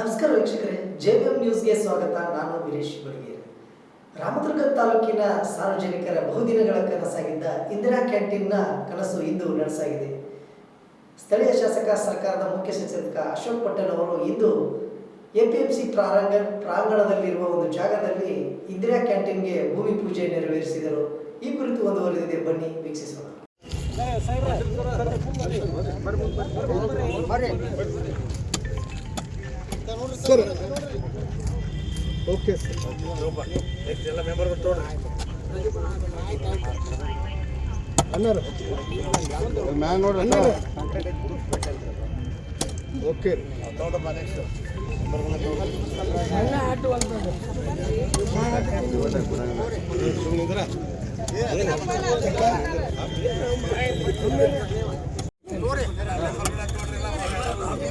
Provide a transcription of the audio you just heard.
ನಮಸ್ಕಾರ ವೀಕ್ಷಕರೇ ಜೆವಿಎಂ ನ್ಯೂಸ್ಗೆ ಸ್ವಾಗತ ನಾನು ವೀರೇಶ್ ಬಡಗೇರಿ ರಾಮದುರ್ಗ ತಾಲೂಕಿನ ಸಾರ್ವಜನಿಕರ ಬಹುದಿನಗಳ ಕನಸಾಗಿದ್ದ ಇಂದಿರಾ ಕ್ಯಾಂಟೀನ್ನ ಕನಸು ಇಂದು ನಡೆಸಾಗಿದೆ ಸ್ಥಳೀಯ ಶಾಸಕ ಸರ್ಕಾರದ ಮುಖ್ಯ ಸಚೇತಕ ಅಶೋಕ್ ಪಟೇಲ್ ಅವರು ಇಂದು ಎಪಿಎಂಸಿ ಪ್ರಾರಂಗ ಪ್ರಾಂಗಣದಲ್ಲಿರುವ ಒಂದು ಜಾಗದಲ್ಲಿ ಇಂದಿರಾ ಕ್ಯಾಂಟೀನ್ಗೆ ಭೂಮಿ ಪೂಜೆ ನೆರವೇರಿಸಿದರು ಈ ಕುರಿತು ಒಂದು ವರದಿದೆ ಬನ್ನಿ ವೀಕ್ಷಿಸೋಣ ಸರ್. ಓಕೆ. ಸರ್ ಅನ್ನಾರ ಮ್ಯಾನ್ ನೋಡ್ರಿ ಅನ್ನಾರ ಓಕೆ. ಮೇಡಮ್ಮ ಮೇಡಮ್ ಹೂ